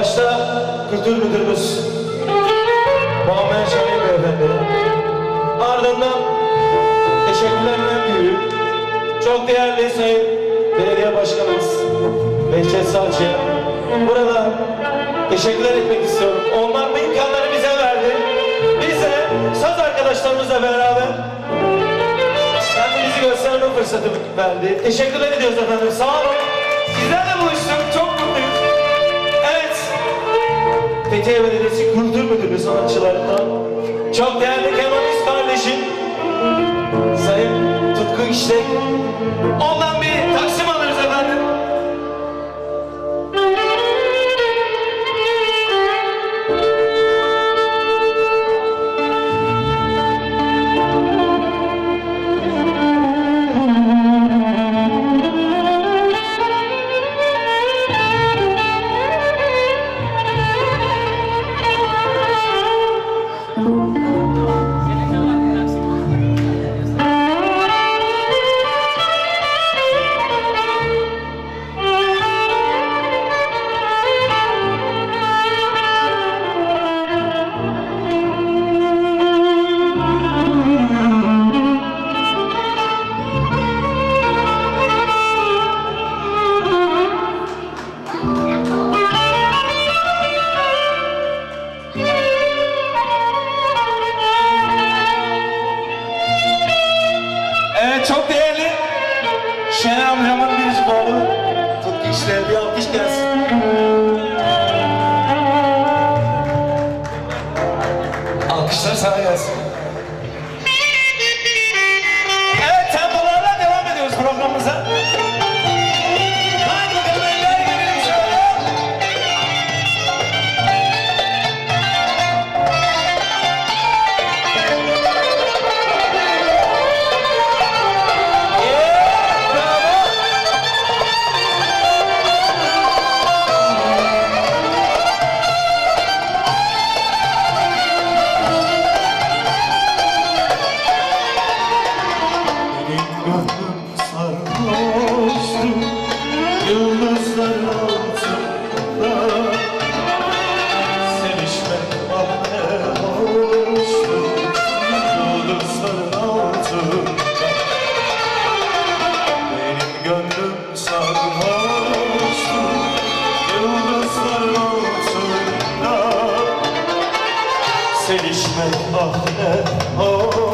Başta Kültür Müdürümüz Muammer Şahin Beyefendi. Ardından teşekkürlerin en çok değerli Sayın Belediye Başkanımız Behçet Savcı'ya burada teşekkürler etmek istiyorum. Onlar bu imkanları bize verdi. Biz de saz arkadaşlarımızla beraber kendimizi gösterme fırsatı verdi. Teşekkürler ediyoruz efendim. Sağ olun. Sizler de Fethiye Belediyesi Kültür Müdürlüğü sanatçılarından çok değerli kemanist kardeşim. Sayın Tutku İşlek ondan yes, oh. Yıldızlar altında. Sevişmek bahane olmuştu Yıldızlar altında Benim gönlüm sarhoştu Yıldızlar altında. Sevişmek bahane olmuştu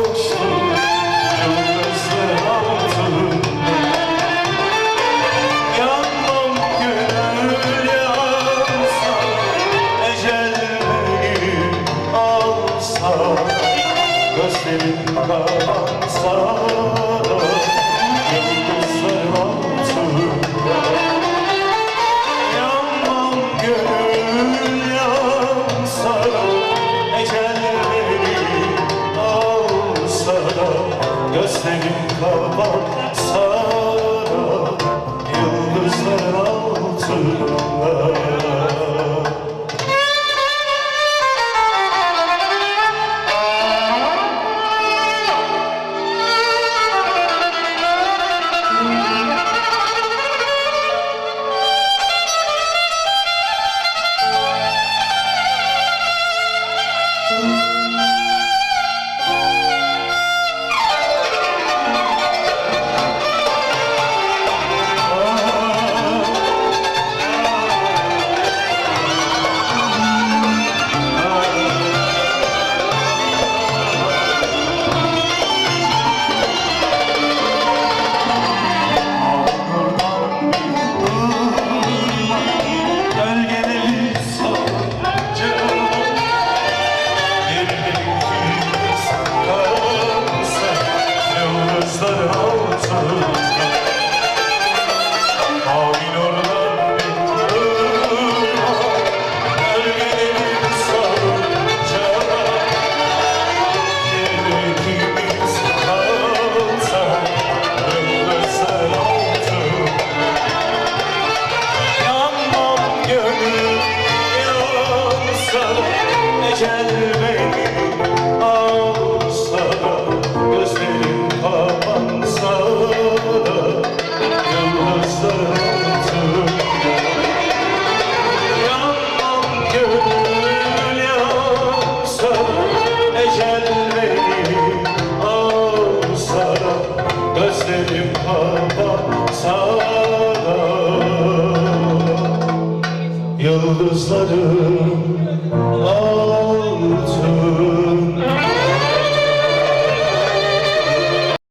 senin kaban sarar Yıldızlar altında. 아 Yıldızlarım ağlar